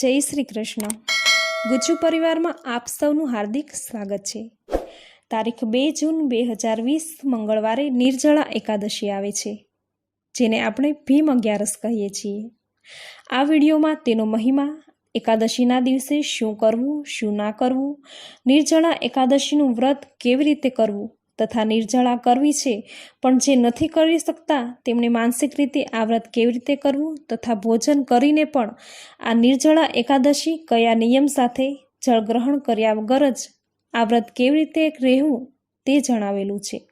જય શ્રી કૃષ્ણ. ગુજ્જુ પરિવારમાં આપ સૌનું હાર્દિક સ્વાગત છે. તારીખ બે જૂન બે હજાર વીસ મંગળવારે નિર્જળા એકાદશી આવે છે, જેને આપણે ભીમ અગિયારસ કહીએ છીએ. આ વિડીયોમાં તેનો મહિમા, એકાદશીના દિવસે શું કરવું, શું ના કરવું, નિર્જળા એકાદશીનું વ્રત કેવી રીતે કરવું તથા નિર્જળા કરવી છે. પણ જે નથી કરી શકતા, તેમણે માનસિક રીતે આ વ્રત કેવી રીતે કરવું તથા ભોજન કરીને પણ આ નિર્જળા એકાદશી કયા નિયમ સાથે જળગ્રહણ કર્યા વગર જ આ વ્રત કેવી રીતે રહેવું તે જણાવેલું છે.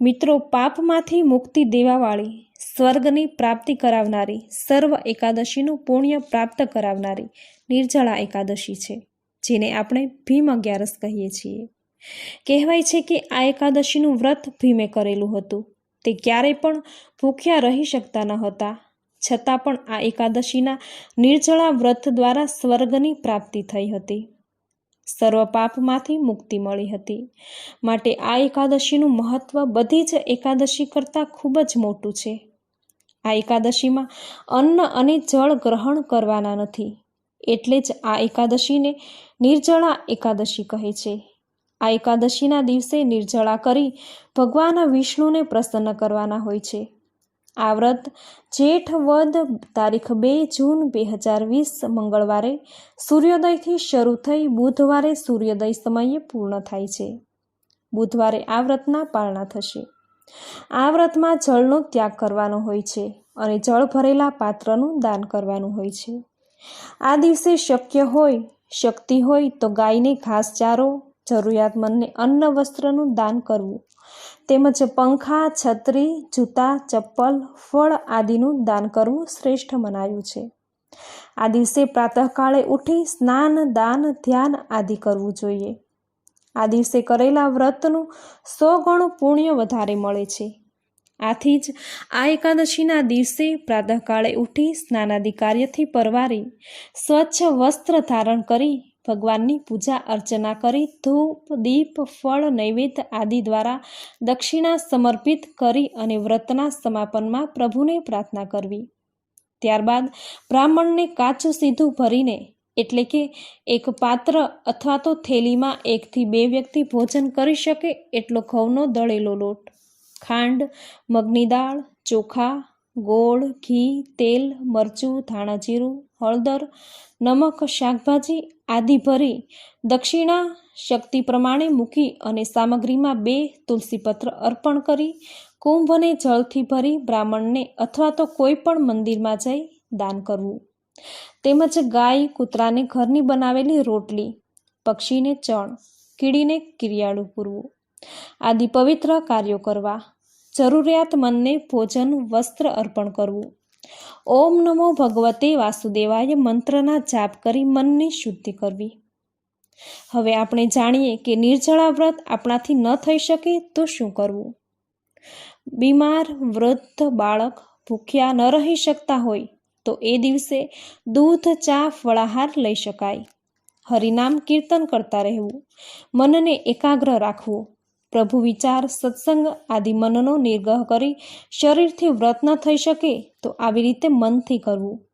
મિત્રો, પાપમાંથી મુક્તિ દેવાવાળી સ્વર્ગની પ્રાપ્તિ કરાવનારી સર્વ એકાદશીનું પુણ્ય પ્રાપ્ત કરાવનારી નિર્જળા એકાદશી છે, જેને આપણે ભીમ અગિયારસ કહીએ છીએ. કહેવાય છે કે આ એકાદશીનું વ્રત ભીમે કરેલું હતું. તે ક્યારેય પણ ભૂખ્યા રહી શકતા ન હતા. છતાં પણ આ એકાદશીના નિર્જળા વ્રત દ્વારા સ્વર્ગની પ્રાપ્તિ થઈ હતી. સર્વ પાપમાંથી મુક્તિ મળી હતી. માટે આ એકાદશીનું મહત્વ બધી જ એકાદશી કરતાં ખૂબ જ મોટું છે. આ એકાદશીમાં અન્ન અને જળ ગ્રહણ કરવાના નથી. એટલે જ આ એકાદશીને નિર્જળા એકાદશી કહે છે. આ એકાદશીના દિવસે નિર્જળા કરી ભગવાન વિષ્ણુને પ્રસન્ન કરવાના હોય છે. આ વ્રત જેઠ વદ તારીખ બે જૂન બે હજાર વીસ મંગળવારે સૂર્યોદયથી શરૂ થઈ બુધવારે સૂર્યોદય સમયે પૂર્ણ થાય છે. બુધવારે આ વ્રતના પારણા થશે. આ વ્રતમાં જળનો ત્યાગ કરવાનો હોય છે અને જળ ભરેલા પાત્રનું દાન કરવાનું હોય છે. આ દિવસે શક્ય હોય, શક્તિ હોય તો ગાયને ઘાસચારો જરૂરિયાતમંદને અન્ન વસ્ત્રનું દાન કરવું. તેમજ પંખા, છત્રી, જૂતા, ચપ્પલ, ફળ આદિનું દાન કરવું શ્રેષ્ઠ મનાયું છે. આ દિવસે પ્રાતઃકાળે ઉઠી સ્નાન, દાન, ધ્યાન આદિ કરવું જોઈએ. આ દિવસે કરેલા વ્રતનું સો ગણું પુણ્ય વધારે મળે છે. આથી જ આ એકાદશીના દિવસે પ્રાતઃકાળે ઉઠી સ્નાનાદિ કાર્યથી પરવારી સ્વચ્છ વસ્ત્ર ધારણ કરી ભગવાનની પૂજા અર્ચના કરી ધૂપ, દીપ, ફળ, નૈવેદ્ય આદિ દ્વારા દક્ષિણા સમર્પિત કરી અને વ્રતના સમાપનમાં પ્રભુને પ્રાર્થના કરવી. ત્યારબાદ બ્રાહ્મણને કાચું સીધું ભરીને, એટલે કે એક પાત્ર અથવા તો થેલીમાં એકથી બે વ્યક્તિ ભોજન કરી શકે એટલો ઘઉંનો દળેલો લોટ. ખાંડ, મગની દાળ, ચોખા, ગોળ, ઘી, તેલ, મરચું, ધાણા જીરું હળદર, નમક, શાકભાજી આદિ ભરી દક્ષિણા શક્તિ પ્રમાણે મૂકી અને સામગ્રીમાં બે તુલસીપત્ર અર્પણ કરી કુંભને જળથી ભરી બ્રાહ્મણને અથવા તો કોઈ પણ મંદિરમાં જઈ દાન કરવું. તેમજ ગાય કૂતરાને ઘરની બનાવેલી રોટલી, પક્ષીને ચણ, કીડીને કિરિયાળું પૂરવું. આદિ પવિત્ર કાર્યો કરવા. જરૂરિયાતમંદને ભોજન, વસ્ત્ર અર્પણ કરવું. ઓમ નમો ભગવતે વાસુદેવાય, મંત્રના જાપ કરી મનની શુદ્ધિ કરવી. હવે આપણે જાણીએ કે નિર્જળા વ્રત આપણાથી ન થઈ શકે તો શું કરવું? બીમાર, વૃદ્ધ, બાળક ભૂખ્યા ન રહી શકતા હોય તો એ દિવસે દૂધ, ચા, ફળાહાર લઈ શકાય. હરિનામ કીર્તન કરતા રહેવું. મનને એકાગ્ર રાખવું. પ્રભુ વિચાર, સત્સંગ આદિ મનનો નિર્ગ્રહ કરી શરીરથી વ્રત ન થઈ શકે તો આવી રીતે મનથી કરવું.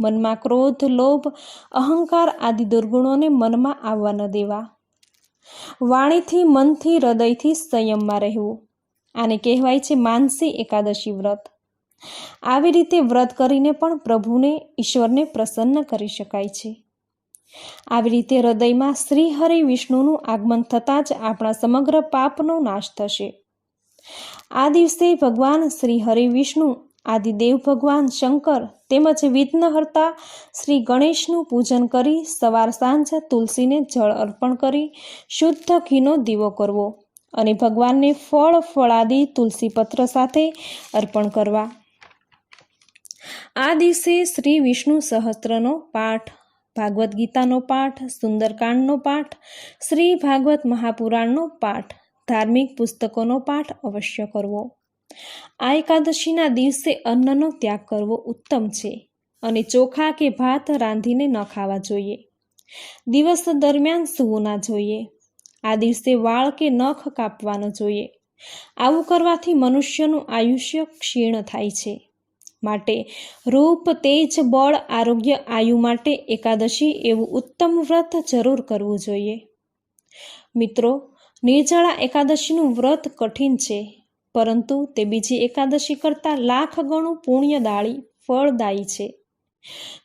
મનમાં ક્રોધ, લોભ, અહંકાર આદિ દુર્ગુણોને મનમાં આવવા ન દેવા. વાણીથી, મનથી, હૃદયથી સંયમમાં રહેવું. આને કહેવાય છે માનસી એકાદશી વ્રત. આવી રીતે વ્રત કરીને પણ પ્રભુને, ઈશ્વરને પ્રસન્ન કરી શકાય છે. આવી રીતે હૃદયમાં શ્રી હરિ વિષ્ણુનું આગમન થતાં જ આપણા સમગ્ર પાપનો નાશ થશે. આ દિવસે ભગવાન શ્રી હરિ વિષ્ણુ, આદિદેવ ભગવાન શંકર તેમજ વિઘ્નહર્તા શ્રી ગણેશનું પૂજન કરી સવાર સાંજ તુલસીને જળ અર્પણ કરી શુદ્ધ ઘીનો દીવો કરવો અને ભગવાનને ફળ, ફળાદી તુલસીપત્ર સાથે અર્પણ કરવા. આ દિવસે શ્રી વિષ્ણુ સહસ્ત્રનો પાઠ ભાગવદ્ ગીતાનો પાઠ, સુંદરકાંડનો પાઠ, શ્રી ભાગવત મહાપુરાણનો પાઠ, ધાર્મિક પુસ્તકોનો પાઠ અવશ્ય કરવો. આ એકાદશીના દિવસે અન્નનો ત્યાગ કરવો ઉત્તમ છે અને ચોખા કે ભાત રાંધીને ન ખાવા જોઈએ. દિવસ દરમિયાન સૂવું ના જોઈએ. આ દિવસે વાળ કે નખ કાપવાનો જોઈએ. આવું કરવાથી મનુષ્યનું આયુષ્ય ક્ષીણ થાય છે. માટે. રૂપ, તેજ, બળ, આરોગ્ય, આયુ માટે એકાદશી એવું ઉત્તમ વ્રત જરૂર કરવું જોઈએ. મિત્રો, નિર્જળા એકાદશીનું વ્રત કઠિન છે, પરંતુ તે બીજી એકાદશી કરતાં લાખ ગણું પુણ્યદાળી ફળદાયી છે.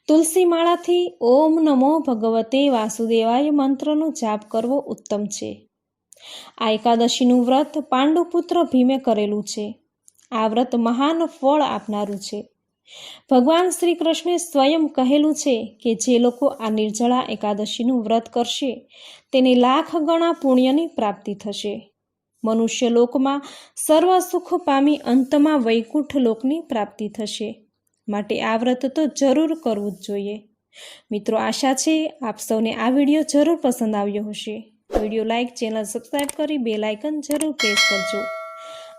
તુલસી માળાથી ઓમ નમો ભગવતે વાસુદેવાય મંત્રનો જાપ કરવો ઉત્તમ છે. આ એકાદશીનું વ્રત પાંડુપુત્ર ભીમે કરેલું છે. આ વ્રત મહાન ફળ આપનારું છે. ભગવાન શ્રી કૃષ્ણે સ્વયં કહેલું છે કે જે લોકો આ નિર્જળા એકાદશીનું વ્રત કરશે, તેને લાખ ગણા પુણ્યની પ્રાપ્તિ થશે. મનુષ્ય લોકમાં સર્વ સુખ પામી અંતમાં વૈકુંઠ લોકની પ્રાપ્તિ થશે. માટે આ વ્રત તો જરૂર કરવું જ જોઈએ. મિત્રો, આશા છે આપ સૌને આ વીડિયો જરૂર પસંદ આવ્યો હશે. વીડિયો લાઇક ચેનલ સબસ્ક્રાઈબ કરી બે લાઇકન જરૂર પ્રેસ કરજો.